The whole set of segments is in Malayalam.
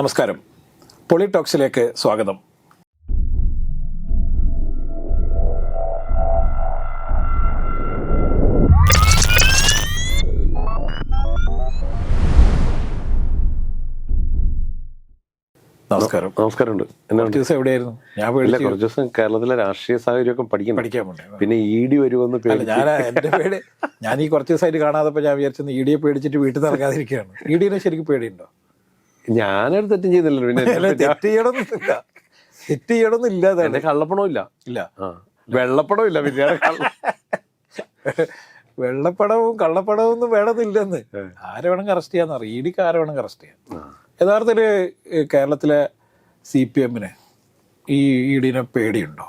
നമസ്കാരം. പൊളിടോക്സിലേക്ക് സ്വാഗതം. നമസ്കാരം. നമസ്കാരമുണ്ട്. കുറച്ച് ദിവസം എവിടെയായിരുന്നു? ഞാൻ ഇല്ല പേടിച്ച് കുറച്ച് ദിവസം കേരളത്തിലെ രാഷ്ട്രീയ സാഹചര്യമൊക്കെ പഠിക്കണം. പഠിക്കാൻ പോണ്ടേ? പിന്നെ ഇ ഡി വരുമെന്ന് അല്ല പേടി ഞാൻ എന്റെ പേടി. ഞാൻ ഈ കുറച്ച് ദിവസമായിട്ട് കാണാതപ്പോ ഞാൻ വിചാരിച്ചു ഇ ഡിയെ പേടിച്ചിട്ട് വീട്ടിൽ നിന്ന് ഇറങ്ങാതിരിക്കുകയാണ്. ഇ ഡിനെ ശരിക്കും പേടിയുണ്ടോ? ഞാനൊരു തെറ്റും ചെയ്തില്ലല്ലോ. പിന്നെ തെറ്റ് ചെയ്യണമെന്നില്ല തെറ്റ് ചെയ്യണമെന്നില്ല കള്ളപ്പണം എന്റെ കള്ളപ്പണവും ഇല്ല. ഇല്ല വെള്ളപ്പടം ഇല്ല പിന്നെ വെള്ളപ്പടവും കള്ളപ്പടവും ഒന്നും വേണമെന്നില്ലെന്ന്. ആരെ വേണമെങ്കിൽ അറസ്റ്റ് ചെയ്യാന്ന് അറിയാം. ഇ ഡിക്ക് ആരെ വേണമെങ്കിൽ അറസ്റ്റ് ചെയ്യാം. യഥാർത്ഥത്തിൽ കേരളത്തിലെ സി പി എമ്മിന് ഈ ഇ ഡിനെ പേടിയുണ്ടോ?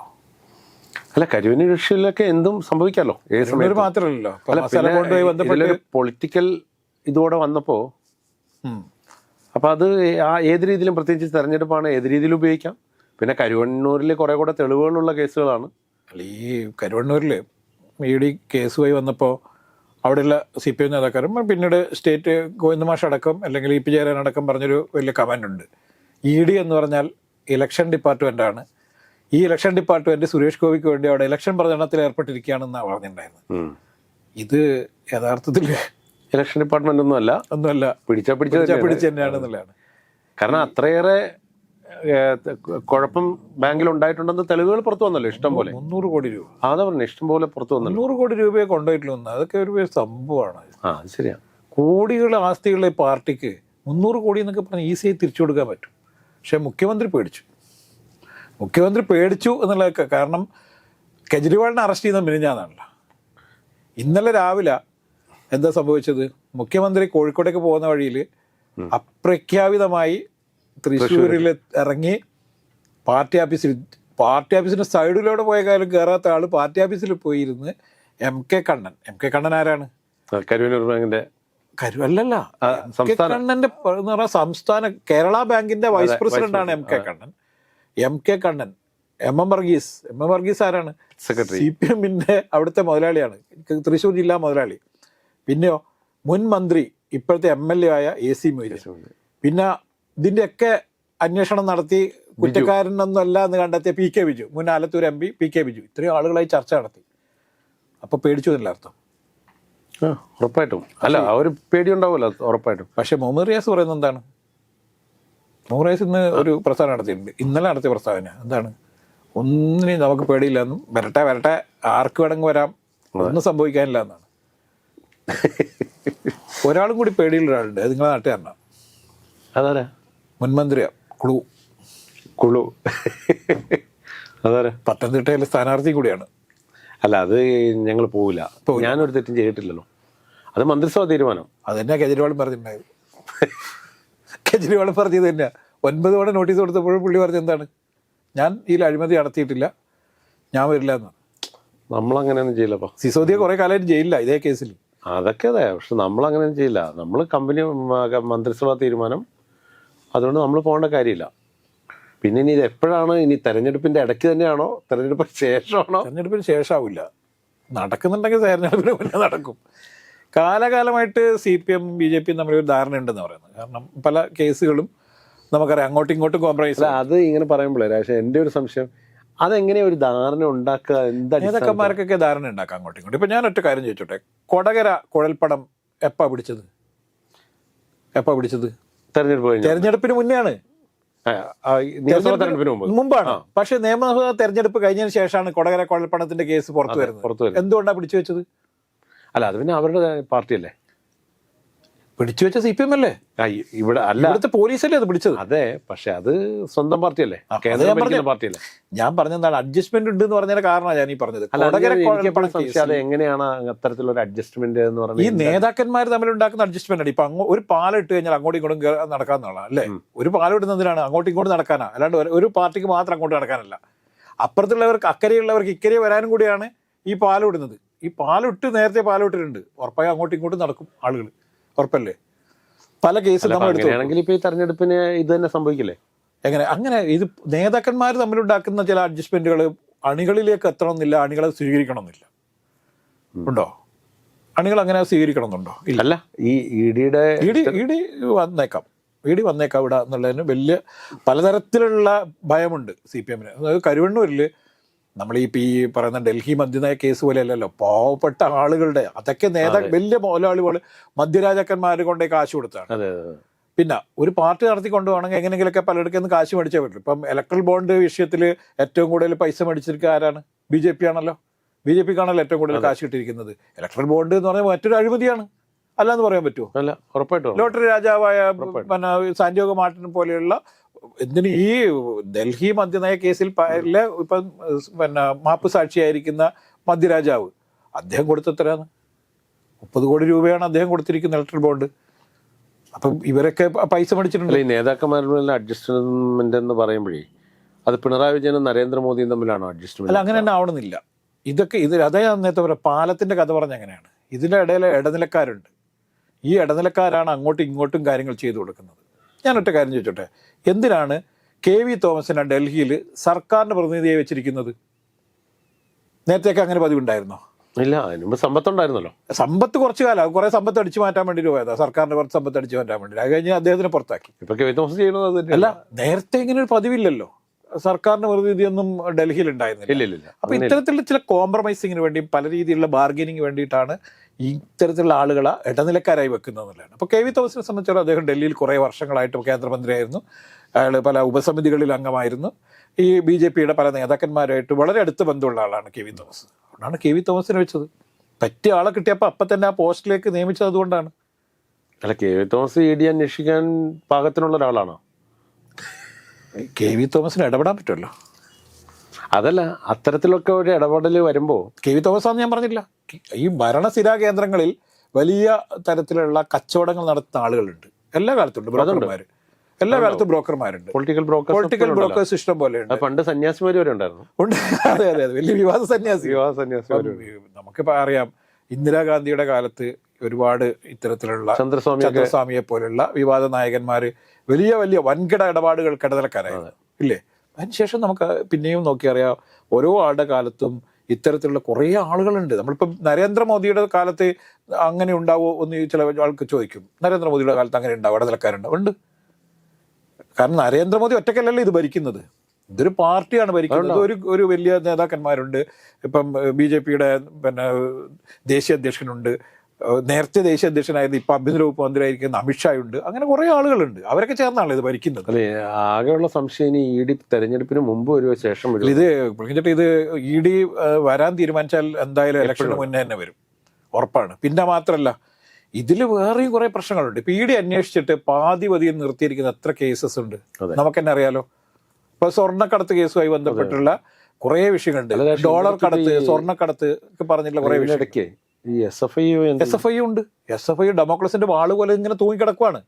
അല്ല കരുവിന് രക്ഷയിലൊക്കെ എന്തും സംഭവിക്കാമല്ലോ ഏത് സമയത്ത്. ബന്ധപ്പെട്ട് പൊളിറ്റിക്കൽ ഇതോടെ വന്നപ്പോ ഉം. അപ്പൊ അത് ആ ഏത് രീതിയിലും പ്രത്യേകിച്ച് തെരഞ്ഞെടുപ്പാണ് ഏത് രീതിയിലും ഉപയോഗിക്കാം പിന്നെ കരുവണ്ണൂരിൽ കുറേ കൂടെ തെളിവുകളുള്ള കേസുകളാണ് അല്ല ഈ കരുവണ്ണൂരിൽ ഇ ഡി കേസുമായി വന്നപ്പോൾ അവിടെയുള്ള സി പി എം നേതാക്കാരും പിന്നീട് സ്റ്റേറ്റ് ഗോവിന്ദമാഷ് അടക്കം അല്ലെങ്കിൽ ഇ പി ജയരാൻ അടക്കം പറഞ്ഞൊരു വലിയ കമന്റ് ഉണ്ട് ഇ ഡി എന്ന് പറഞ്ഞാൽ ഇലക്ഷൻ ഡിപ്പാർട്ട്മെന്റ് ആണ് ഈ ഇലക്ഷൻ ഡിപ്പാർട്ട്മെന്റ് സുരേഷ് ഗോപിക്ക് വേണ്ടി അവിടെ ഇലക്ഷൻ പ്രചരണത്തിൽ ഏർപ്പെട്ടിരിക്കുകയാണെന്നാണ് പറഞ്ഞിട്ടുണ്ടായിരുന്നത്. ഇത് യഥാർത്ഥത്തിൽ ഇലക്ഷൻ ഡിപ്പാർട്ട്മെന്റ് ഒന്നും അല്ല. ഒന്നുമല്ല. പിടിച്ചാ പിടിച്ച പിടിച്ച തന്നെയാണെന്നുള്ളതാണ് കാരണം അത്രയേറെ കുഴപ്പം ബാങ്കിൽ ഉണ്ടായിട്ടുണ്ടെന്ന് തെളിവുകൾ പുറത്തു വന്നല്ലോ ഇഷ്ടം പോലെ. മുന്നൂറ് കോടി രൂപ. അതാ പറഞ്ഞു ഇഷ്ടം പോലെ പുറത്തു വന്നല്ലോ. മുന്നൂറ് കോടി രൂപയെ കൊണ്ടുപോയിട്ടുള്ളൂ അതൊക്കെ ഒരു സംഭവമാണ്. ആ അത് ശരിയാ. കോടികൾ ആസ്തികളെ ഈ പാർട്ടിക്ക് മുന്നൂറ് കോടി എന്നൊക്കെ പറഞ്ഞ് ഈസിയായി തിരിച്ചു കൊടുക്കാൻ പറ്റും. പക്ഷെ മുഖ്യമന്ത്രി പേടിച്ചു. മുഖ്യമന്ത്രി പേടിച്ചു എന്നുള്ളതൊക്കെ കാരണം കെജ്രിവാളിനെ അറസ്റ്റ് ചെയ്യുന്ന മിനിഞ്ഞാന്നാണല്ലോ. ഇന്നലെ രാവിലെ എന്താ സംഭവിച്ചത്? മുഖ്യമന്ത്രി കോഴിക്കോട്ടേക്ക് പോകുന്ന വഴിയിൽ അപ്രഖ്യാപിതമായി തൃശ്ശൂരിൽ ഇറങ്ങി പാർട്ടി ഓഫീസിൽ പാർട്ടി ഓഫീസിന്റെ സൈഡിലൂടെ പോയ കാലം കയറാത്ത ആൾ പാർട്ടി ഓഫീസിൽ പോയിരുന്ന് M K Kannan. M K Kannan ആരാണ്? കരുവന്നൂർ ബാങ്കിന്റെ കരുവല്ലല്ല കണ്ണന്റെ സംസ്ഥാന കേരള ബാങ്കിന്റെ വൈസ് പ്രസിഡന്റ്. ആണ് M K Kannan. M K Kannan. M M Varghese. M M Varghese ആരാണ്? സെക്രട്ടറി. സി പി എമ്മിന്റെ അവിടുത്തെ മുതലാളിയാണ്. തൃശ്ശൂർ ജില്ലാ മുതലാളി. പിന്നെയോ മുൻ മന്ത്രി ഇപ്പോഴത്തെ എം എൽ എ ആയ എ സി മൊയ്തീൻ. പിന്നെ ഇതിന്റെയൊക്കെ അന്വേഷണം നടത്തി കുറ്റക്കാരനൊന്നുമല്ല എന്ന് കണ്ടെത്തിയ പി കെ ബിജു. മുൻ Alathur M P P K Biju. ഇത്രയും ആളുകളായി ചർച്ച നടത്തി. അപ്പൊ പേടിച്ചു എന്നല്ല അർത്ഥം? ഉറപ്പായിട്ടും. അല്ല ആ ഒരു പേടി ഉണ്ടാവുമല്ലോ ഉറപ്പായിട്ടും. പക്ഷെ മുഹമ്മദ് റിയാസ് പറയുന്നത് എന്താണ്? മുഹമ്മദ് റിയാസ് ഇന്ന് ഒരു പ്രസ്താവന നടത്തിയിട്ടുണ്ട്. ഇന്നലെ നടത്തിയ പ്രസ്താവന. എന്താണ്? ഒന്നിനും നമുക്ക് പേടിയില്ലെന്നും വരട്ടെ വരട്ടെ ആർക്ക് വേണമെങ്കിൽ വരാം ഒന്നും സംഭവിക്കാനില്ല എന്നാണ്. ഒരാളും കൂടി പേടിയുള്ള ഒരാളുണ്ട്. അത് നിങ്ങളെ നാട്ടുകാരനാണ് അതാരാ? മുൻമന്ത്രിയാ. കുളു. കുളു. അതാരാ? പത്തനംതിട്ടയിലെ സ്ഥാനാർത്ഥി കൂടിയാണ്. അല്ല അത് ഞങ്ങൾ പോവില്ല. ഞാനൊരു തെറ്റും ചെയ്തിട്ടില്ലല്ലോ. അത് മന്ത്രിസഭാ തീരുമാനം. അത് തന്നെ കെജ്രിവാളും പറഞ്ഞിട്ടുണ്ടായത്. കെജ്രിവാളും പറഞ്ഞത് തന്നെയാ. ഒൻപത് തവണ നോട്ടീസ് കൊടുത്തപ്പോഴും പുള്ളി പറഞ്ഞത് എന്താണ്? ഞാൻ ഈ അഴിമതി നടത്തിയിട്ടില്ല. ഞാൻ വരില്ല എന്നാണ്. നമ്മളങ്ങനെയൊന്നും ചെയ്യില്ലപ്പോ. സിസോദിയ കുറെ കാലമായിട്ട് ജയിലില്ല ഇതേ കേസിൽ അതൊക്കെ അതെ. പക്ഷെ നമ്മൾ അങ്ങനെ ചെയ്യില്ല. നമ്മൾ കമ്പനി മന്ത്രിസഭാ തീരുമാനം. അതുകൊണ്ട് നമ്മൾ പോകേണ്ട കാര്യമില്ല. പിന്നെ ഇനി ഇത് എപ്പോഴാണ് ഇനി തെരഞ്ഞെടുപ്പിന്റെ ഇടയ്ക്ക് തന്നെയാണോ? തെരഞ്ഞെടുപ്പിന് ശേഷമാണോ? തെരഞ്ഞെടുപ്പിന് ശേഷമാവില്ല നടക്കുന്നുണ്ടെങ്കിൽ തെരഞ്ഞെടുപ്പിന് മുന്നേ നടക്കും. കാലകാലമായിട്ട് C P M B J പിയും തമ്മിൽ ഒരു ധാരണ ഉണ്ടെന്ന് പറയുന്നത്. കാരണം പല കേസുകളും നമുക്കറിയാം. അങ്ങോട്ടും ഇങ്ങോട്ടും കോംപ്രമൈസ് അത് ഇങ്ങനെ പറയുമ്പോഴേ പക്ഷേ എന്റെ ഒരു സംശയം. അതെങ്ങനെയാ ഒരു ധാരണ ഉണ്ടാക്കുക? എന്താ നേതാക്കന്മാർക്കൊക്കെ ധാരണ ഉണ്ടാക്കാം അങ്ങോട്ടും ഇങ്ങോട്ടും? ഇപ്പൊ ഞാൻ ഒറ്റ കാര്യം ചോദിച്ചോട്ടെ. കൊടകര കുഴൽപ്പടം എപ്പാ പിടിച്ചത്? എപ്പാ പിടിച്ചത്? തെരഞ്ഞെടുപ്പ് തെരഞ്ഞെടുപ്പിന് മുന്നെയാണ്. മുമ്പാണ്. പക്ഷെ നിയമസഭാ തെരഞ്ഞെടുപ്പ് കഴിഞ്ഞതിന് ശേഷമാണ് കൊടകര കുഴൽപ്പണത്തിന്റെ കേസ് പുറത്തു വരുന്നത്. എന്തുകൊണ്ടാണ് പിടിച്ചു വെച്ചത്? അല്ല അത് പിന്നെ അവരുടെ പാർട്ടിയല്ലേ? പിടിച്ചു വെച്ച സി പി എം അല്ലേ? ഇവിടെ അല്ല. ഇവിടുത്തെ പോലീസല്ലേ അത് പിടിച്ചത്? അതെ പക്ഷെ അത് സ്വന്തം പാർട്ടിയല്ലേ? കേന്ദ്രം ഞാൻ ഭരിക്കുന്ന പാർട്ടിയല്ലേ? ഞാൻ പറഞ്ഞെന്താണ് അഡ്ജസ്റ്റ്മെന്റ് ഉണ്ട് എന്ന് പറഞ്ഞതിന്റെ കാരണം ഞാൻ ഈ പറഞ്ഞത്. അത് എങ്ങനെയാണ് അത്തരത്തിലുള്ള ഒരു അഡ്ജസ്റ്റ്മെന്റ് എന്ന് പറഞ്ഞാൽ ഈ നേതാക്കന്മാർ തമ്മിൽ ഉണ്ടാക്കുന്ന അഡ്ജസ്റ്റ്മെന്റ് ആണ്. ഇപ്പൊ അങ്ങോ ഒരു പാലം ഇട്ട് കഴിഞ്ഞാൽ അങ്ങോട്ടും ഇങ്ങോട്ടും നടക്കാവുന്നതാണ് അല്ലേ? ഒരു പാലം ഇടുന്നതിനാണ് അങ്ങോട്ടും ഇങ്ങോട്ടും നടക്കാനാ. അല്ലാണ്ട് ഒരു- പാർട്ടിക്ക് മാത്രം അങ്ങോട്ട് നടക്കാനല്ല. അപ്പുറത്തുള്ളവർക്ക് അക്കരെയുള്ളവർക്ക് ഇക്കരെ വരാനും കൂടിയാണ് ഈ പാലം ഇടുന്നത്. ഈ പാലിട്ട് നേരത്തെ പാലം ഇട്ടിട്ടുണ്ട്. ഉറപ്പായി അങ്ങോട്ടും ഇങ്ങോട്ടും നടക്കും ആളുകൾ ഉറപ്പല്ലേ? പല കേസ് നമ്മൾ എടുത്തു ഇപ്പൊ ഈ തെരഞ്ഞെടുപ്പിന് ഇത് തന്നെ സംഭവിക്കില്ലേ? എങ്ങനെ? അങ്ങനെ ഇത് നേതാക്കന്മാർ തമ്മിലുണ്ടാക്കുന്ന ചില അഡ്ജസ്റ്റ്മെന്റുകൾ അണികളിലേക്ക് എത്തണമെന്നില്ല അണികളെ സ്വീകരിക്കണമെന്നില്ല. ഉണ്ടോ? അണികൾ അങ്ങനെ സ്വീകരിക്കണമെന്നുണ്ടോ? ഇല്ല. ഈ ഇ ഡിയുടെ ഇ ഡി വന്നേക്കാം. ഇ ഡി വന്നേക്കാം. ഇവിടെ എന്നുള്ളതിന് വലിയ പലതരത്തിലുള്ള ഭയമുണ്ട് സി പി എമ്മിന്. അതായത് കരുവണ്ണൂരിൽ നമ്മൾ ഈ പറയുന്ന ഡൽഹി മദ്യനയ കേസ് പോലെയല്ലല്ലോ. പാവപ്പെട്ട ആളുകളുടെ അതൊക്കെ നേതാ വലിയ മുതലാളികൾ മദ്യരാജാക്കന്മാർ കൊണ്ടേ കാശ് കൊടുത്താണ്. പിന്നെ ഒരു പാർട്ടി നടത്തി കൊണ്ടുപോകണമെങ്കിൽ എങ്ങനെയെങ്കിലുമൊക്കെ പലയിടത്തും കാശ് മേടിച്ചേ പറ്റും ഇപ്പം ഇലക്ട്രൽ ബോണ്ട് വിഷയത്തിൽ ഏറ്റവും കൂടുതൽ പൈസ മേടിച്ചിരിക്കുക ആരാണ്? ബി ജെ പി ആണല്ലോ. ബി ജെ പിക്കാണല്ലോ ഏറ്റവും കൂടുതൽ കാശ് കിട്ടിയിരിക്കുന്നത്. ഇലക്ട്രൽ ബോണ്ട് എന്ന് പറഞ്ഞാൽ മറ്റൊരു അഴിമതിയാണ്. അല്ലാന്ന് പറയാൻ പറ്റുമോ അല്ല ഉറപ്പായിട്ടും. ലോട്ടറി രാജാവായ പിന്നെ സാന്റിയോഗ മാർട്ടിൻ പോലെയുള്ള എന്തിന് ഈ ഡൽഹി മദ്യനയ കേസിൽ ഇപ്പം പിന്നെ മാപ്പ് സാക്ഷിയായിരിക്കുന്ന മദ്യരാജാവ് അദ്ദേഹം കൊടുത്തെത്രയാണ് മുപ്പത് കോടി രൂപയാണ് അദ്ദേഹം കൊടുത്തിരിക്കുന്ന ഇലക്ട്രിക് ബോണ്ട്. അപ്പം ഇവരൊക്കെ പൈസ മേടിച്ചിട്ടുണ്ട്. ഈ നേതാക്കന്മാരുടെ അഡ്ജസ്റ്റ്മെന്റ് എന്ന് പറയുമ്പോഴേ അത് പിണറായി വിജയനും നരേന്ദ്രമോദിയും തമ്മിലാണോ അഡ്ജസ്റ്റ്മെന്റ്? അല്ല അങ്ങനെ തന്നെ ആവണമെന്നില്ല. ഇതൊക്കെ ഇത് അതേ നേരത്തെ പറയാം പാലത്തിന്റെ കഥ പറഞ്ഞ എങ്ങനെയാണ് ഇതിന്റെ ഇടയിൽ ഇടനിലക്കാരുണ്ട്. ഈ ഇടനിലക്കാരാണ് അങ്ങോട്ടും ഇങ്ങോട്ടും കാര്യങ്ങൾ ചെയ്തു കൊടുക്കുന്നത്. ഞാൻ ഒറ്റ കാര്യം ചോദിച്ചോട്ടെ? എന്തിനാണ് കെ വി തോമസിനെ ഡൽഹിയിൽ സർക്കാരിന്റെ പ്രതിനിധിയായി വെച്ചിരിക്കുന്നത്? നേരത്തെയൊക്കെ അങ്ങനെ പതിവുണ്ടായിരുന്നോ? ഇല്ല അതിനുമ്പോൾ സമ്പത്ത് സമ്പത്തുണ്ടായിരുന്നല്ലോ. സമ്പത്ത് കുറച്ച് കാലം. കുറെ സമ്പത്ത് അടിച്ചു മാറ്റാൻ വേണ്ടി പോയതാ. സർക്കാരിന്റെ കുറച്ച് സമ്പത്ത് അടിച്ചു മാറ്റാൻ വേണ്ടി. അത് കഴിഞ്ഞ് അദ്ദേഹത്തിനെ പുറത്താക്കി. ഇപ്പൊ കെ വി തോമസ് ചെയ്യുന്നത് അല്ല നേരത്തെ ഇങ്ങനെ ഒരു പതിവില്ലല്ലോ. സർക്കാരിന്റെ പ്രതിനിധിയൊന്നും ഡൽഹിയിൽ ഉണ്ടായിരുന്നില്ല ഇല്ല ഇല്ല ഇല്ല. അപ്പൊ ഇത്തരത്തിലുള്ള ചില കോംപ്രമൈസിങ്ങിന് വേണ്ടി പല രീതിയിലുള്ള ബാർഗനിങ് വേണ്ടിയിട്ടാണ് ഇത്തരത്തിലുള്ള ആളുകളെ ഇടനിലക്കാരായി വെക്കുന്നത് എന്നുള്ളതാണ്. അപ്പോൾ കെ വി തോമസിനെ സംബന്ധിച്ചിടത്തോളം അദ്ദേഹം ഡൽഹിയിൽ കുറേ വർഷങ്ങളായിട്ട് കേന്ദ്രമന്ത്രിയായിരുന്നു. അയാൾ പല ഉപസമിതികളിൽ അംഗമായിരുന്നു. ഈ ബി ജെ പിയുടെ പല നേതാക്കന്മാരുമായിട്ട് വളരെ അടുത്ത് ബന്ധമുള്ള ആളാണ് കെ വി തോമസ്. അതുകൊണ്ടാണ് കെ വി തോമസിനെ വെച്ചത്. പറ്റിയ ആളെ കിട്ടിയപ്പോൾ അപ്പം തന്നെ ആ പോസ്റ്റിലേക്ക് നിയമിച്ചത് അതുകൊണ്ടാണ്. അല്ല K V Thomas E D അന്വേഷിക്കാൻ പാകത്തിനുള്ള ഒരാളാണോ? കെ വി തോമസിന് ഇടപെടാൻ പറ്റുമല്ലോ? അതല്ല അത്തരത്തിലൊക്കെ ഒരു ഇടപെടൽ വരുമ്പോൾ കെ വി തോമസ് ആണെന്ന് ഞാൻ പറഞ്ഞില്ല. ഈ ഭരണസ്ഥിരാ കേന്ദ്രങ്ങളിൽ വലിയ തരത്തിലുള്ള കച്ചവടങ്ങൾ നടത്തുന്ന ആളുകളുണ്ട്. എല്ലാ കാലത്തുണ്ട് ബ്രോക്കർമാർ എല്ലാ കാലത്തും ബ്രോക്കർമാരുണ്ട്. പൊളിറ്റിക്കൽ ബ്രോക്കർ പൊളിറ്റിക്കൽ ബ്രോക്കേഴ്സ് ഇഷ്ടം പോലെ പോലെയുണ്ട് പണ്ട് സന്യാസിമാർ വരെ ഉണ്ടായിരുന്നു. ഉണ്ട്. അതെ അതെ അതെ. വലിയ വിവാദ സന്യാസി. വിവാഹ സന്യാസി നമുക്കിപ്പോൾ നമുക്കിപ്പോ അറിയാം ഇന്ദിരാഗാന്ധിയുടെ കാലത്ത് ഒരുപാട് ഇത്തരത്തിലുള്ള ചന്ദ്രസ്വാമി ചന്ദ്രസ്വാമിയെ പോലുള്ള വിവാദ നായകന്മാർ വലിയ വലിയ വൻകിട ഇടപാടുകൾ ഇടനിലക്കാരായിരുന്നു ഇല്ലേ? അതിനുശേഷം നമുക്ക് പിന്നെയും നോക്കിയറിയാം ഓരോ ആളുടെ കാലത്തും ഇത്തരത്തിലുള്ള കുറേ ആളുകളുണ്ട്. നമ്മളിപ്പം നരേന്ദ്രമോദിയുടെ കാലത്ത് അങ്ങനെ ഉണ്ടാവോ എന്ന് ചില ആൾക്ക് ചോദിക്കും. നരേന്ദ്രമോദിയുടെ കാലത്ത് അങ്ങനെ ഉണ്ടാവും? ഇടനിലക്കാരുണ്ടാവും ഉണ്ട്. കാരണം നരേന്ദ്രമോദി ഒറ്റക്കല്ലല്ലോ ഇത് ഭരിക്കുന്നത്. ഇതൊരു പാർട്ടിയാണ് ഭരിക്കുന്നത്. ഒരു ഒരു വലിയ നേതാക്കന്മാരുണ്ട്. ഇപ്പം ബി ജെ പിയുടെ പിന്നെ ദേശീയ അധ്യക്ഷനുണ്ട്. നേരത്തെ ദേശീയ അധ്യക്ഷനായിരുന്നു ഇപ്പൊ ആഭ്യന്തര വകുപ്പ് മന്ത്രിയായിരിക്കുന്ന അമിത്ഷാ ഉണ്ട് അങ്ങനെ കുറെ ആളുകളുണ്ട്. അവരൊക്കെ ചേർന്നാണ് ഇത് ഭരിക്കുന്നത്. അല്ലെ ആകെയുള്ള സംശയം ഇനി ഇ ഡി തെരഞ്ഞെടുപ്പിന് മുമ്പ് വരുമോ ശേഷം ഇത് പുള്ളിച്ചിട്ട് ഇത് ഇ ഡി വരാൻ തീരുമാനിച്ചാൽ എന്തായാലും ഇലക്ഷന് മുന്നേ തന്നെ വരും. ഉറപ്പാണ്. പിന്നെ മാത്രമല്ല ഇതിൽ വേറെയും കുറെ പ്രശ്നങ്ങളുണ്ട്. ഇപ്പൊ ഇ ഡി അന്വേഷിച്ചിട്ട് പാതി നിർത്തിയിരിക്കുന്ന എത്ര കേസസ് ഉണ്ട്. നമുക്ക് തന്നെ അറിയാലോ. ഇപ്പൊ സ്വർണക്കടത്ത് കേസുമായി ബന്ധപ്പെട്ടുള്ള കുറെ വിഷയങ്ങളുണ്ട്. ഡോളർ കടത്ത് സ്വർണക്കടത്ത് ഒക്കെ പറഞ്ഞിട്ടുള്ള കുറെ വിഷയം ഈ S F I S F I ഉണ്ട്. എസ് എഫ് ഐ ഡെമോക്രസിന്റെ വാൾ പോലെ ഇങ്ങനെ തൂങ്ങിക്കിടക്കുവാണ്.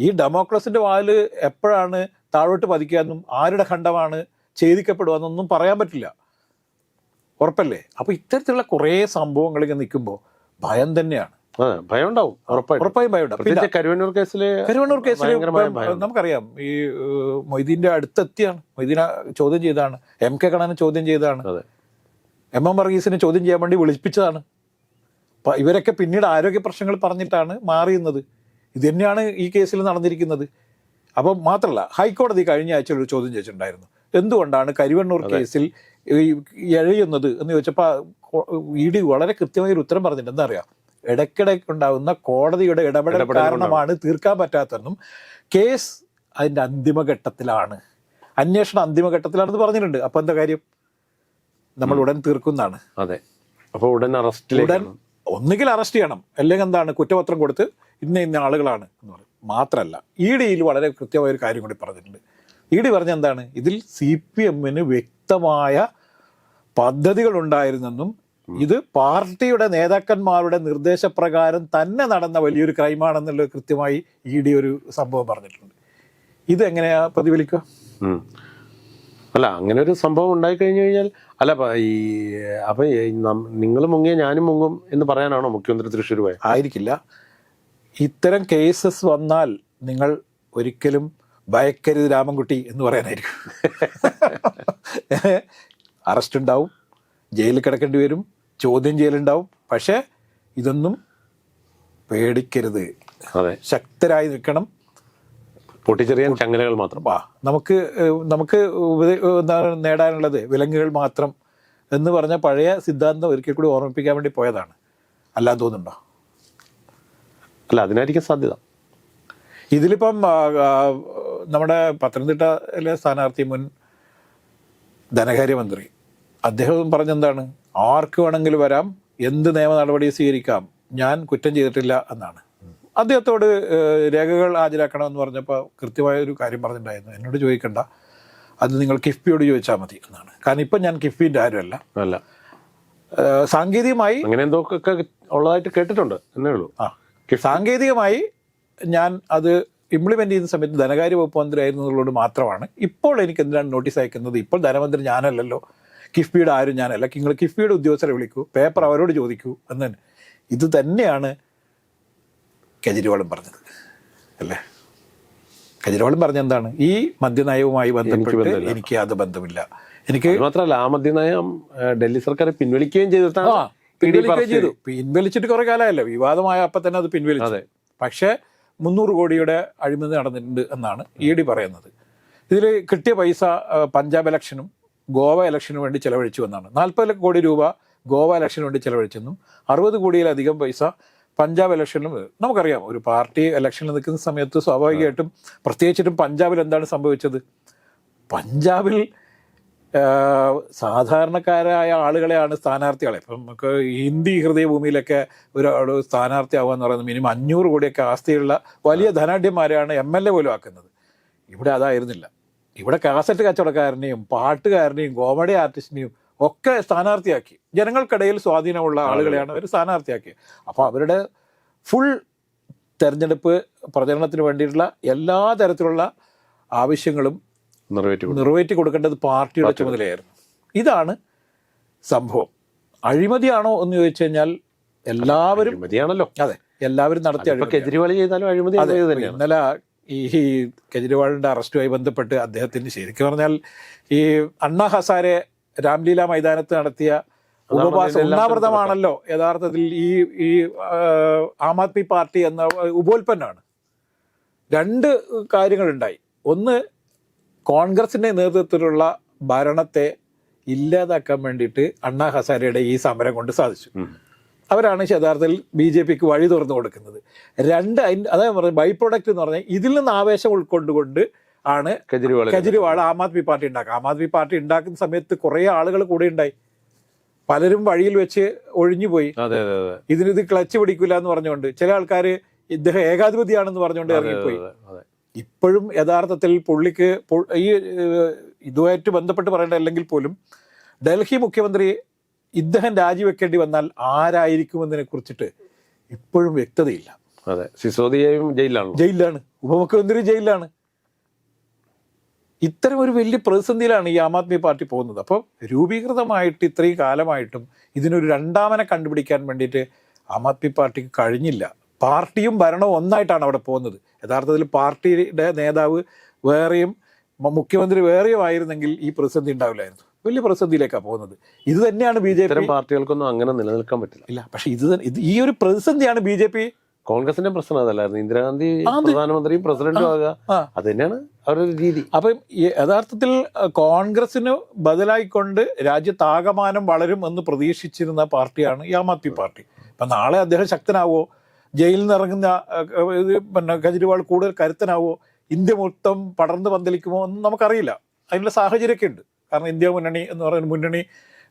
ഈ ഡെമോക്രസിന്റെ വാൽ എപ്പോഴാണ് താഴോട്ട് പതിക്കാന്നും ആരുടെ ഖണ്ഡമാണ് ഛേദിക്കപ്പെടുവാന്നൊന്നും പറയാൻ പറ്റില്ല. ഉറപ്പല്ലേ? അപ്പൊ ഇത്തരത്തിലുള്ള കുറേ സംഭവങ്ങൾ ഇങ്ങനെ നിൽക്കുമ്പോൾ ഭയം തന്നെയാണ്. ഭയം ഉണ്ടാവും. ഉറപ്പായും ഭയം ഉണ്ടാവും. കരുവന്നൂർ കേസിൽ കരുവണ്ണൂർ കേസിൽ നമുക്കറിയാം. ഈ മൊയ്തീന്റെ അടുത്തെത്തിയാണ്. മൊയ്തീനെ ചോദ്യം ചെയ്താണ് എം കെ കണാനെ ചോദ്യം ചെയ്താണ് എം എം വർഗീസിനെ ചോദ്യം ചെയ്യാൻ വേണ്ടി വിളിപ്പിച്ചതാണ്. ഇവരൊക്കെ പിന്നീട് ആരോഗ്യ പ്രശ്നങ്ങൾ പറഞ്ഞിട്ടാണ് മാറിയുന്നത്. ഇത് തന്നെയാണ് ഈ കേസിൽ നടന്നിരിക്കുന്നത്. അപ്പം മാത്രമല്ല ഹൈക്കോടതി കഴിഞ്ഞ ആഴ്ച ഒരു ചോദ്യം ചോദിച്ചിട്ടുണ്ടായിരുന്നു. എന്തുകൊണ്ടാണ് കരിവണ്ണൂർ കേസിൽ എഴയുന്നത് എന്ന് ചോദിച്ചപ്പോൾ ഇ ഡി വളരെ കൃത്യമായ ഒരു ഉത്തരം പറഞ്ഞിട്ടുണ്ട്. എന്താ അറിയാം ഇടയ്ക്കിടെ ഉണ്ടാകുന്ന കോടതിയുടെ ഇടപെടൽ കാരണമാണ് തീർക്കാൻ പറ്റാത്തതെന്നും കേസ് അതിന്റെ അന്തിമഘട്ടത്തിലാണ്. അന്വേഷണം അന്തിമഘട്ടത്തിലാണെന്ന് പറഞ്ഞിട്ടുണ്ട്. അപ്പൊ എന്താ കാര്യം? നമ്മൾ ഉടൻ തീർക്കുന്നതാണ് അതെ. അപ്പോൾ ഉടൻ ഉടൻ അറസ്റ്റിലേക്ക് ഒന്നുകിൽ അറസ്റ്റ് ചെയ്യണം അല്ലെങ്കിൽ എന്താണ് കുറ്റപത്രം കൊടുത്ത് ഇന്ന ഇന്ന ആളുകളാണ് എന്ന് പറയും. മാത്രമല്ല ഇ ഡിയിൽ വളരെ കൃത്യമായ ഒരു കാര്യം കൂടി പറഞ്ഞിട്ടുണ്ട്. ഇ ഡി പറഞ്ഞ എന്താണ്? ഇതിൽ സി പി എമ്മിന് വ്യക്തമായ പദ്ധതികൾ ഉണ്ടായിരുന്നെന്നും ഇത് പാർട്ടിയുടെ നേതാക്കന്മാരുടെ നിർദ്ദേശപ്രകാരം തന്നെ നടന്ന വലിയൊരു ക്രൈമാണെന്നുള്ളത് കൃത്യമായി ഇ ഡി ഒരു സംഭവം പറഞ്ഞിട്ടുണ്ട്. ഇത് എങ്ങനെയാ പ്രതിഫലിക്കുക. അല്ല അങ്ങനെ ഒരു സംഭവം ഉണ്ടായി കഴിഞ്ഞു കഴിഞ്ഞാൽ അല്ല ഈ അപ്പൊ നിങ്ങൾ മുങ്ങിയ ഞാനും മുങ്ങും എന്ന് പറയാനാണോ മുഖ്യമന്ത്രി തൃശ്ശൂർ പോയത് ആയിരിക്കില്ല. ഇത്തരം കേസസ് വന്നാൽ നിങ്ങൾ ഒരിക്കലും ഭയക്കരുത് രാമൻകുട്ടി എന്ന് പറയാനായിരിക്കും. അറസ്റ്റ് ഉണ്ടാവും ജയിലിൽ കിടക്കേണ്ടി വരും ചോദ്യം ചെയ്യലുണ്ടാവും. പക്ഷേ ഇതൊന്നും പേടിക്കരുത്. അതെ. ശക്തരായി നിൽക്കണം. പൊട്ടിച്ചെറിയാൻ ചങ്ങലകൾ മാത്രം. നമുക്ക് നമുക്ക് എന്താണ് നേടാനുള്ളത്? വിലങ്ങുകൾ മാത്രം എന്ന് പറഞ്ഞ പഴയ സിദ്ധാന്തം ഒരിക്കൽ കൂടി ഓർമ്മിപ്പിക്കാൻ വേണ്ടി പോയതാണ്. അല്ലാതെ തോന്നുന്നുണ്ടോ? അല്ല അതിനായിരിക്കും സാധ്യത. ഇതിലിപ്പം നമ്മുടെ പത്തനംതിട്ടയിലെ സ്ഥാനാർത്ഥി മുൻ ധനകാര്യമന്ത്രി. അദ്ദേഹം പറഞ്ഞെന്താണ്? ആർക്ക് വേണമെങ്കിലും വരാം എന്ത് നിയമ നടപടി സ്വീകരിക്കാം ഞാൻ കുറ്റം ചെയ്തിട്ടില്ല എന്നാണ്. അദ്ദേഹത്തോട് രേഖകൾ ഹാജരാക്കണമെന്ന് പറഞ്ഞപ്പോൾ കൃത്യമായ ഒരു കാര്യം പറഞ്ഞിട്ടുണ്ടായിരുന്നു. എന്നോട് ചോദിക്കണ്ട. അത് നിങ്ങൾ കിഫ്ബിയോട് ചോദിച്ചാൽ മതി എന്നാണ്. കാരണം ഇപ്പം ഞാൻ കിഫ്ബിന്റെ ആരുമല്ല. അല്ല. സാങ്കേതികമായി അങ്ങനെ എന്തോ ഉള്ളതായിട്ട് കേട്ടിട്ടുണ്ട് എന്നേ ഉള്ളൂ. ആ. സാങ്കേതികമായി ഞാൻ അത് ഇംപ്ലിമെന്റ് ചെയ്യുന്ന സമയത്ത് ധനകാര്യ വകുപ്പ് മന്ത്രി ആയിരുന്നതുകൊണ്ട് മാത്രമാണ്. ഇപ്പോൾ എനിക്ക് എന്തിനാണ് നോട്ടീസ് അയക്കുന്നത്? ഇപ്പോൾ ധനമന്ത്രി ഞാനല്ലല്ലോ. കിഫ്ബിയുടെ ആരും ഞാനല്ല. നിങ്ങൾ കിഫ്ബിയുടെ ഉദ്യോഗസ്ഥരെ വിളിക്കൂ. പേപ്പർ അവരോട് ചോദിക്കൂ. എന്ന്. ഇത് തന്നെയാണ് കെജ്രിവാളും പറഞ്ഞത്. അല്ലേ? കെജ്രിവാളും പറഞ്ഞ എന്താണ് ഈ മദ്യനയവുമായി ബന്ധപ്പെട്ട് എനിക്ക് അത് ബന്ധമില്ല. എനിക്ക് മാത്രമല്ല ആ മദ്യനയം ഡൽഹി സർക്കാർ പിൻവലിക്കുകയും ചെയ്തിട്ടാണ് പിൻവലിക്കുകയും ചെയ്തു. പിൻവലിച്ചിട്ട് കുറെ കാലമല്ല വിവാദമായ അപ്പം തന്നെ അത് പിൻവലിച്ചത് പക്ഷേ മുന്നൂറ് കോടിയുടെ അഴിമതി നടന്നിട്ടുണ്ട് എന്നാണ് ഇ ഡി പറയുന്നത്. ഇതിൽ കിട്ടിയ പൈസ പഞ്ചാബ് ഇലക്ഷനും ഗോവ ഇലക്ഷനും വേണ്ടി ചെലവഴിച്ചു എന്നാണ്. നാൽപ്പത് കോടി രൂപ ഗോവ ഇലക്ഷന് വേണ്ടി ചെലവഴിച്ചെന്നും അറുപത് കോടിയിലധികം പൈസ പഞ്ചാബ് ഇലക്ഷനിലും നമുക്കറിയാം ഒരു പാർട്ടി ഇലക്ഷനിൽ നിൽക്കുന്ന സമയത്ത് സ്വാഭാവികമായിട്ടും പ്രത്യേകിച്ചിട്ടും പഞ്ചാബിൽ എന്താണ് സംഭവിച്ചത്? പഞ്ചാബിൽ സാധാരണക്കാരായ ആളുകളെയാണ് സ്ഥാനാർത്ഥികളെ. ഇപ്പം നമുക്ക് ഹിന്ദി ഹൃദയഭൂമിയിലൊക്കെ ഒരാൾ സ്ഥാനാർത്ഥിയാവുക എന്ന് പറയുന്നത് മിനിമം അഞ്ഞൂറ് കോടിയൊക്കെ ആസ്തിയുള്ള വലിയ ധനാഢ്യന്മാരെയാണ് എം എൽ എ പോലും ആക്കുന്നത്. ഇവിടെ അതായിരുന്നില്ല. ഇവിടെ കാസറ്റ് കച്ചവടക്കാരനെയും പാട്ടുകാരനെയും കോമഡി ആർട്ടിസ്റ്റിനെയും ഒക്കെ സ്ഥാനാർത്ഥിയാക്കി. ജനങ്ങൾക്കിടയിൽ സ്വാധീനമുള്ള ആളുകളെയാണ് അവർ സ്ഥാനാർത്ഥിയാക്കിയത് അപ്പോൾ അവരുടെ ഫുൾ തെരഞ്ഞെടുപ്പ് പ്രചരണത്തിന് വേണ്ടിയിട്ടുള്ള എല്ലാ തരത്തിലുള്ള ആവശ്യങ്ങളും നിറവേറ്റി. നിറവേറ്റി കൊടുക്കേണ്ടത് പാർട്ടിയുടെ ചുമതലയായിരുന്നു. ഇതാണ് സംഭവം. അഴിമതിയാണോ എന്ന് ചോദിച്ചു കഴിഞ്ഞാൽ എല്ലാവരും അഴിമതിയാണല്ലോ. അതെ എല്ലാവരും നടത്തിയ കെജ്രിവാൾ ചെയ്താലും അഴിമതി ഇന്നലെ ഈ കെജ്രിവാളിന്റെ അറസ്റ്റുമായി ബന്ധപ്പെട്ട് അദ്ദേഹത്തിന് ശരിക്കും പറഞ്ഞാൽ ഈ അണ്ണാ ഹസാരെ രാംലീല മൈതാനത്ത് നടത്തിയ ഉപവാസം ഒന്നാമൃതമാണല്ലോ യഥാർത്ഥത്തിൽ ഈ ഈ ആ, ആദ്മി പാർട്ടി എന്ന ഉപോൽപ്പന്നമാണ്. രണ്ട് കാര്യങ്ങളുണ്ടായി. ഒന്ന് കോൺഗ്രസിന്റെ നേതൃത്വത്തിലുള്ള ഭരണത്തെ ഇല്ലാതാക്കാൻ വേണ്ടിയിട്ട് അണ്ണാ ഹസാരയുടെ ഈ സമരം കൊണ്ട് സാധിച്ചു. അവരാണ് യഥാർത്ഥത്തിൽ ബി ജെ പിക്ക് വഴി തുറന്നു കൊടുക്കുന്നത്. രണ്ട് അതായത് ബൈ പ്രൊഡക്റ്റ് എന്ന് പറഞ്ഞാൽ ഇതിൽ നിന്ന് ആവേശം ഉൾക്കൊണ്ടുകൊണ്ട് ആണ് കെജ്രിവാൾ കെജ്രിവാൾ ആം ആദ്മി പാർട്ടി ഉണ്ടാക്കുക. ആം ആദ്മി പാർട്ടി ഉണ്ടാക്കുന്ന സമയത്ത് കുറെ ആളുകൾ കൂടെ ഉണ്ടായി. പലരും വഴിയിൽ വെച്ച് ഒഴിഞ്ഞുപോയി അതെ അതെ അതെ. ഇതിന് ഇത് ക്ലച്ച് പിടിക്കില്ല എന്ന് പറഞ്ഞുകൊണ്ട് ചില ആൾക്കാർ ഇദ്ദേഹം ഏകാധിപതിയാണെന്ന് പറഞ്ഞുകൊണ്ട് ഇറങ്ങിപ്പോയി. ഇപ്പോഴും യഥാർത്ഥത്തിൽ പുള്ളിക്ക് ഈ ഇതുമായിട്ട് ബന്ധപ്പെട്ട് പറയേണ്ട അല്ലെങ്കിൽ പോലും ഡൽഹി മുഖ്യമന്ത്രി ഇദ്ദേഹം രാജിവെക്കേണ്ടി വന്നാൽ ആരായിരിക്കുമെന്നതിനെ കുറിച്ചിട്ട് ഇപ്പോഴും വ്യക്തതയില്ല. അതെ സിസോദിയയും ജയിലിലാണ് ജയിലിലാണ്. ഉപമുഖ്യമന്ത്രി ജയിലിലാണ്. ഇത്തരം ഒരു വലിയ പ്രതിസന്ധിയിലാണ് ഈ ആം ആദ്മി പാർട്ടി പോകുന്നത്. അപ്പോൾ രൂപീകൃതമായിട്ട് ഇത്രയും കാലമായിട്ടും ഇതിനൊരു രണ്ടാമനെ കണ്ടുപിടിക്കാൻ വേണ്ടിയിട്ട് ആം ആദ്മി പാർട്ടിക്ക് കഴിഞ്ഞില്ല. പാർട്ടിയും ഭരണവും ഒന്നായിട്ടാണ് അവിടെ പോകുന്നത്. യഥാർത്ഥത്തിൽ പാർട്ടിയുടെ നേതാവ് വേറെയും മുഖ്യമന്ത്രി വേറെയും ആയിരുന്നെങ്കിൽ ഈ പ്രതിസന്ധി ഉണ്ടാവില്ലായിരുന്നു. വലിയ പ്രതിസന്ധിയിലേക്കാണ് പോകുന്നത്. ഇത് തന്നെയാണ് ബി ജെ പി പാർട്ടികൾക്കൊന്നും അങ്ങനെ നിലനിൽക്കാൻ പറ്റില്ല. ഇല്ല പക്ഷേ ഇത് ഇത് ഈ ഒരു പ്രതിസന്ധിയാണ് ബി ജെ പി കോൺഗ്രസിന്റെ പ്രശ്നം അതല്ലായിരുന്നു. ഇന്ദിരാഗാന്ധി പ്രധാനമന്ത്രിയും പ്രസിഡന്റും ആകുക. അത് തന്നെയാണ് അവരുടെ രീതി. അപ്പം യഥാർത്ഥത്തിൽ കോൺഗ്രസിന് ബദലായിക്കൊണ്ട് രാജ്യത്താകമാനം വളരും എന്ന് പ്രതീക്ഷിച്ചിരുന്ന പാർട്ടിയാണ് ഈ ആം ആദ്മി പാർട്ടി. ഇപ്പം നാളെ അദ്ദേഹം ശക്തനാവോ? ജയിലിൽ നിന്ന് ഇറങ്ങുന്ന പിന്നെ കെജ്രിവാൾ കൂടുതൽ കരുത്തനാവോ? ഇന്ത്യ മൊത്തം പടർന്നു പന്തലിക്കുമോ എന്ന് നമുക്കറിയില്ല. അതിനുള്ള സാഹചര്യമൊക്കെ ഉണ്ട്. കാരണം ഇന്ത്യ മുന്നണി എന്ന് പറയുന്ന മുന്നണി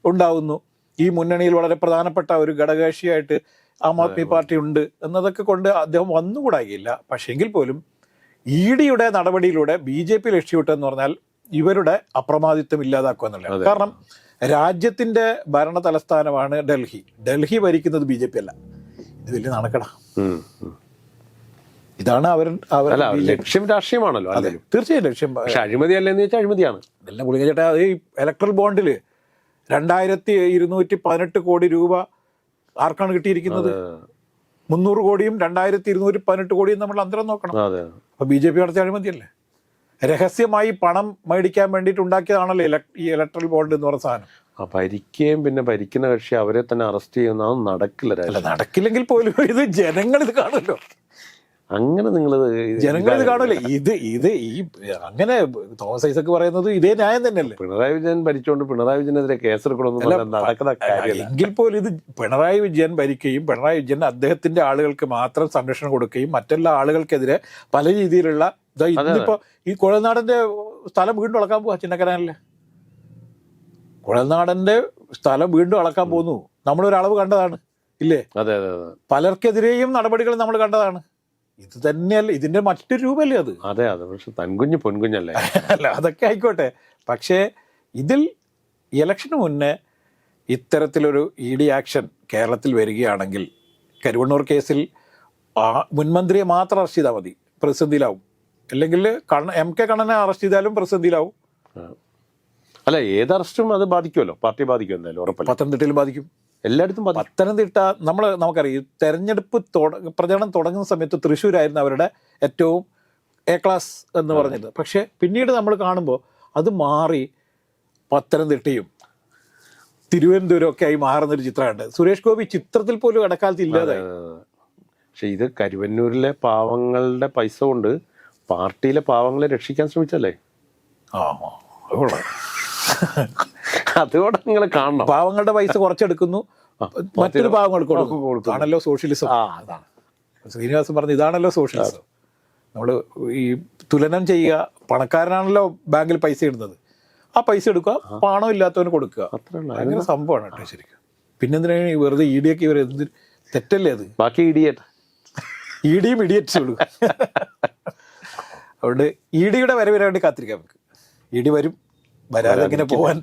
ഉണ്ടാവുന്നു. ഈ മുന്നണിയിൽ വളരെ പ്രധാനപ്പെട്ട ഒരു ഘടകകക്ഷിയായിട്ട് ആം ആദ്മി പാർട്ടി ഉണ്ട് എന്നതൊക്കെ കൊണ്ട് അദ്ദേഹം വന്നുകൂടായില്ല പക്ഷേ എങ്കിൽ പോലും ഇ ഡിയുടെ നടപടിയിലൂടെ ബി ജെ പി ലക്ഷ്യമിട്ടെന്ന് പറഞ്ഞാൽ ഇവരുടെ അപ്രമാദിത്വം ഇല്ലാതാക്കുക എന്നുള്ളത് കാരണം രാജ്യത്തിന്റെ ഭരണ തലസ്ഥാനമാണ് ഡൽഹി. ഡൽഹി ഭരിക്കുന്നത് ബി ജെ പി അല്ല. ഇത് വലിയ നടക്കട. ഇതാണ് അവർ അവർ ലക്ഷ്യം രാഷ്ട്രീയമാണല്ലോ അതെ തീർച്ചയായും ലക്ഷ്യം. അഴിമതി അല്ലെന്ന് വെച്ചാൽ അഴിമതിയാണ്. ഇതെല്ലാം ഗുളിക ചേട്ടാ ഈ ഇലക്ട്രൽ ബോണ്ടിൽ രണ്ടായിരത്തി ഇരുന്നൂറ്റി പതിനെട്ട് കോടി രൂപ ആർക്കാണ് കിട്ടിയിരിക്കുന്നത്? മുന്നൂറ് കോടിയും രണ്ടായിരത്തി ഇരുന്നൂറ്റി പതിനെട്ട് കോടിയും നമ്മൾ അന്തരം നോക്കണം. അതെ. അപ്പൊ ബി ജെ പി നടത്തിയ അഴിമതിയല്ലേ? രഹസ്യമായി പണം മേടിക്കാൻ വേണ്ടിയിട്ട് ഉണ്ടാക്കിയതാണല്ലോ ഈ ഇലക്ട്രൽ ബോണ്ട് എന്ന് പറഞ്ഞ സാധനം. ആ ഭരിക്കുകയും പിന്നെ ഭരിക്കുന്ന കക്ഷി അവരെ തന്നെ അറസ്റ്റ് ചെയ്യുന്ന നടക്കില്ല നടക്കില്ലെങ്കിൽ പോലും ഇത് ജനങ്ങൾ ഇത് കാണുമല്ലോ. അങ്ങനെ നിങ്ങൾ ജനങ്ങൾ ഇത് കാണൂലേ? ഇത് ഇത് ഈ അങ്ങനെ തോമസ് ഐസക്ക് പറയുന്നത് ഇതേ ന്യായം തന്നെയല്ലേ? പിണറായി വിജയൻ ഭരിച്ചുകൊണ്ട് പിണറായി വിജയനെതിരെ കേസെടുക്കണമെന്ന് നടക്കുന്ന കാര്യം എങ്കിൽ പോലും ഇത് പിണറായി വിജയൻ ഭരിക്കുകയും പിണറായി വിജയൻ അദ്ദേഹത്തിന്റെ ആളുകൾക്ക് മാത്രം സംരക്ഷണം കൊടുക്കുകയും മറ്റെല്ലാ ആളുകൾക്കെതിരെ പല രീതിയിലുള്ള ഇന്നിപ്പോ ഈ കുഴൽനാടന്റെ സ്ഥലം വീണ്ടും അളക്കാൻ പോവാ ചിന്നക്കനാലിൽ കുഴൽനാടന്റെ സ്ഥലം വീണ്ടും അളക്കാൻ പോകുന്നു. നമ്മളൊരളവ് കണ്ടതാണ്. ഇല്ലേ? അതെ അതെ. പലർക്കെതിരെയും നടപടികൾ നമ്മൾ കണ്ടതാണ്. ഇത് തന്നെയല്ല ഇതിന്റെ മറ്റൊരു രൂപമല്ലേ അത്? അതെ അതെ പക്ഷെ തൻകുഞ്ഞ് പൊൻകുഞ്ഞല്ലേ? അല്ല അതൊക്കെ ആയിക്കോട്ടെ. പക്ഷേ ഇതിൽ ഇലക്ഷന് മുന്നേ ഇത്തരത്തിലൊരു ഇ ഡി ആക്ഷൻ കേരളത്തിൽ വരികയാണെങ്കിൽ കരുവണ്ണൂർ കേസിൽ ആ മുൻമന്ത്രിയെ മാത്രം അറസ്റ്റ് ചെയ്താൽ മതി പ്രതിസന്ധിയിലാവും. അല്ലെങ്കിൽ കണ്ണ എം കെ കണ്ണനെ അറസ്റ്റ് ചെയ്താലും പ്രതിസന്ധിയിലാവും. അല്ല ഏത് അറസ്റ്റും അത് ബാധിക്കുമല്ലോ? പാർട്ടി ബാധിക്കും എന്തായാലും ഉറപ്പല്ല? പത്തനംതിട്ടയിൽ ബാധിക്കും. എല്ലായിടത്തും പത്തനംതിട്ട നമ്മൾ നമുക്കറിയാം തെരഞ്ഞെടുപ്പ് പ്രചരണം തുടങ്ങുന്ന സമയത്ത് തൃശ്ശൂരായിരുന്നു അവരുടെ ഏറ്റവും എ ക്ലാസ് എന്ന് പറഞ്ഞത്. പക്ഷെ പിന്നീട് നമ്മൾ കാണുമ്പോൾ അത് മാറി പത്തനംതിട്ടയും തിരുവനന്തപുരം ഒക്കെ ആയി മാറുന്നൊരു ചിത്രമുണ്ട്. സുരേഷ് ഗോപി ചിത്രത്തിൽ പോലും ഇടക്കാലത്ത് ഇല്ലാതെ പക്ഷെ ഇത് കരുവന്നൂരിലെ പാവങ്ങളുടെ പൈസ കൊണ്ട് പാർട്ടിയിലെ പാവങ്ങളെ രക്ഷിക്കാൻ ശ്രമിച്ചല്ലേ? ആ അതുകൊണ്ട് നിങ്ങൾ കാണണം. പാവങ്ങളുടെ പൈസ കുറച്ചെടുക്കുന്നു. മറ്റൊരു പാവങ്ങൾക്ക് കൊടുക്കും. ആണല്ലോ സോഷ്യലിസം. അതാണ്. ശ്രീനിവാസൻ പറഞ്ഞു ഇതാണല്ലോ സോഷ്യലിസം. നമ്മൾ ഈ തുലനം ചെയ്യുക പണക്കാരനാണല്ലോ ബാങ്കിൽ പൈസ ഇടുന്നത്. ആ പൈസ എടുക്കുക പണം ഇല്ലാത്തവന് കൊടുക്കുക. ഭയങ്കര സംഭവമാണ് കേട്ടോ ശരിക്കും. പിന്നെന്തിനാണ് ഈ വെറുതെ ഇ ഡി ഒക്കെ ഇവർ എന്ത് തെറ്റല്ലേ അത്? ബാക്കി ഇടിയറ്റ് ഇ ഡിയും ഇഡിയറ്റ്സ് ഉള്ളൂ. അതുകൊണ്ട് ഇ ഡിയുടെ വരവിനായിട്ട് വേണ്ടി കാത്തിരിക്കാം നമുക്ക്. ഇ ഡി വരും. വരാതെ ഇങ്ങനെ പോവാൻ.